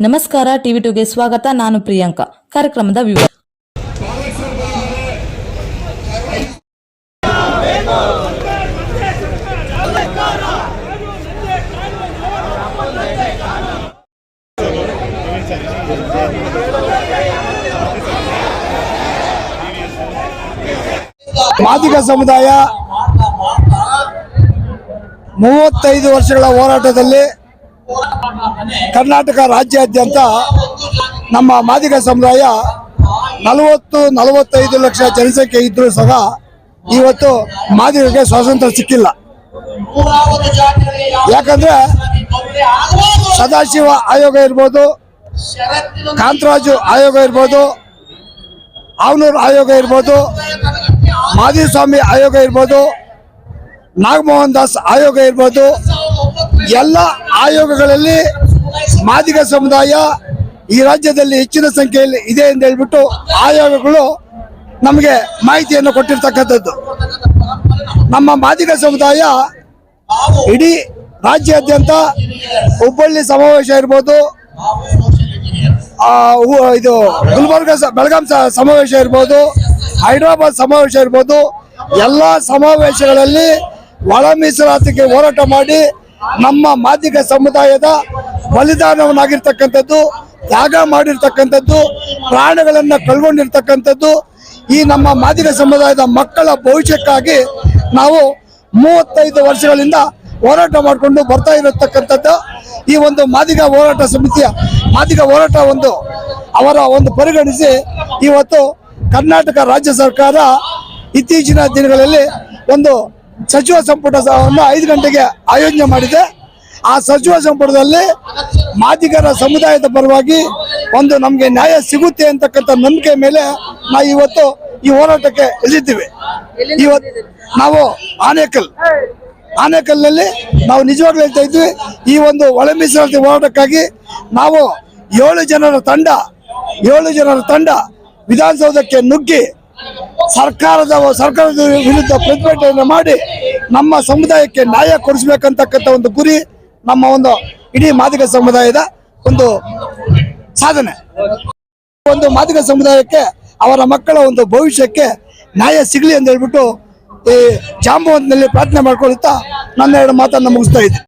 ನಮಸ್ಕಾರ ಟಿವಿ ಟುಗೆ ಸ್ವಾಗತ. ನಾನು ಪ್ರಿಯಾಂಕಾ. ಕಾರ್ಯಕ್ರಮದ ವಿವರ. ಮಾದಿಗ ಸಮುದಾಯ ಮೂವತ್ತೈದು ವರ್ಷಗಳ ಹೋರಾಟದಲ್ಲಿ ಕರ್ನಾಟಕ ರಾಜ್ಯಾದ್ಯಂತ ನಮ್ಮ ಮಾದಿಗ ಸಮುದಾಯ ನಲವತ್ತು ನಲವತ್ತೈದು ಲಕ್ಷ ಜನಸಂಖ್ಯೆ ಇದ್ರೂ ಸಹ ಇವತ್ತು ಮಾದಿಗರಿಗೆ ಸ್ವಾತಂತ್ರ್ಯ ಸಿಕ್ಕಿಲ್ಲ. ಯಾಕಂದ್ರೆ ಸದಾಶಿವ ಆಯೋಗ ಇರ್ಬೋದು, ಕಾಂತರಾಜು ಆಯೋಗ ಇರ್ಬೋದು, ಆವನೂರು ಆಯೋಗ ಇರ್ಬೋದು ಮಾಧುಸ್ವಾಮಿ ಆಯೋಗ ಇರ್ಬೋದು, ನಾಗಮೋಹನ್ ದಾಸ್ ಆಯೋಗ ಇರ್ಬೋದು ಎಲ್ಲ ಆಯೋಗಗಳಲ್ಲಿ ಮಾದಿಗ ಸಮುದಾಯ ಈ ರಾಜ್ಯದಲ್ಲಿ ಹೆಚ್ಚಿನ ಸಂಖ್ಯೆಯಲ್ಲಿ ಇದೆ ಎಂದು ಹೇಳ್ಬಿಟ್ಟು ಆಯೋಗಗಳು ನಮಗೆ ಮಾಹಿತಿಯನ್ನು ಕೊಟ್ಟಿರ್ತಕ್ಕಂಥದ್ದು. ನಮ್ಮ ಮಾದಿಗ ಸಮುದಾಯ ಇಡೀ ರಾಜ್ಯಾದ್ಯಂತ ಹುಬ್ಬಳ್ಳಿ ಸಮಾವೇಶ ಇರ್ಬೋದು ಇದು ಗುಲ್ಬರ್ಗ ಬೆಳಗಾಂ ಸಮಾವೇಶ ಇರ್ಬೋದು, ಹೈದರಾಬಾದ್ ಸಮಾವೇಶ ಇರ್ಬೋದು, ಎಲ್ಲ ಸಮಾವೇಶಗಳಲ್ಲಿ ಒಳ ಮೀಸಲಾತಿಗೆ ಹೋರಾಟ ಮಾಡಿ ನಮ್ಮ ಮಾದಿಗ ಸಮುದಾಯದ ಬಲಿದಾನವನ್ನಾಗಿರ್ತಕ್ಕಂಥದ್ದು ತ್ಯಾಗ ಮಾಡಿರ್ತಕ್ಕಂಥದ್ದು, ಪ್ರಾಣಗಳನ್ನು ಕಳ್ಕೊಂಡಿರ್ತಕ್ಕಂಥದ್ದು, ಈ ನಮ್ಮ ಮಾದಿಗ ಸಮುದಾಯದ ಮಕ್ಕಳ ಭವಿಷ್ಯಕ್ಕಾಗಿ ನಾವು ಮೂವತ್ತೈದು ವರ್ಷಗಳಿಂದ ಹೋರಾಟ ಮಾಡಿಕೊಂಡು ಬರ್ತಾ ಇರತಕ್ಕಂಥದ್ದು. ಈ ಒಂದು ಮಾದಿಗ ಹೋರಾಟ ಸಮಿತಿಯ ಮಾದಿಗ ಹೋರಾಟ ಒಂದು ಅವರ ಒಂದು ಪರಿಗಣಿಸಿ ಇವತ್ತು ಕರ್ನಾಟಕ ರಾಜ್ಯ ಸರ್ಕಾರ ಇತ್ತೀಚಿನ ದಿನಗಳಲ್ಲಿ ಒಂದು ಸಚಿವ ಸಂಪುಟ ಸಭೆಯನ್ನು ಐದು ಗಂಟೆಗೆ ಆಯೋಜನೆ ಮಾಡಿದೆ. ಆ ಸಚಿವ ಸಂಪುಟದಲ್ಲಿ ಮಾದಿಗರ ಸಮುದಾಯದ ಪರವಾಗಿ ಒಂದು ನಮಗೆ ನ್ಯಾಯ ಸಿಗುತ್ತೆ ಅಂತಕ್ಕಂಥ ನಂಬಿಕೆ ಮೇಲೆ ನಾವು ಇವತ್ತು ಈ ಹೋರಾಟಕ್ಕೆ ಇಳಿದಿದ್ದೀವಿ. ಇವತ್ತು ನಾವು ಆನೇಕಲ್, ಆನೇಕಲ್ನಲ್ಲಿ ನಾವು ನಿಜವಾಗ್ಲೂ ಹೇಳ್ತಾ ಇದ್ವಿ, ಈ ಒಂದು ಒಳ ಮೀಸಲಾತಿ ಹೋರಾಟಕ್ಕಾಗಿ ನಾವು ಏಳು ಜನರ ತಂಡ, ಏಳು ಜನರ ತಂಡ ವಿಧಾನಸೌಧಕ್ಕೆ ನುಗ್ಗಿ ಸರ್ಕಾರದ ಸರ್ಕಾರದ ವಿರುದ್ಧ ಪ್ರತಿಭಟನೆ ಮಾಡಿ ನಮ್ಮ ಸಮುದಾಯಕ್ಕೆ ನ್ಯಾಯ ಕೊಡಿಸ್ಬೇಕಂತಕ್ಕಂಥ ಒಂದು ಗುರಿ ನಮ್ಮ ಒಂದು ಇಡೀ ಮಾದಿಗ ಸಮುದಾಯದ ಒಂದು ಸಾಧನೆ. ಒಂದು ಮಾದಿಗ ಸಮುದಾಯಕ್ಕೆ ಅವರ ಮಕ್ಕಳ ಒಂದು ಭವಿಷ್ಯಕ್ಕೆ ನ್ಯಾಯ ಸಿಗಲಿ ಅಂತ ಹೇಳ್ಬಿಟ್ಟು ಈ ಜಾಂಬವಂತನಲ್ಲಿ ಪ್ರಾರ್ಥನೆ ಮಾಡ್ಕೊಳ್ತಾ ನನ್ನ ಎರಡು ಮಾತನ್ನು ಮುಗಿಸ್ತಾ ಇದ್ದೆ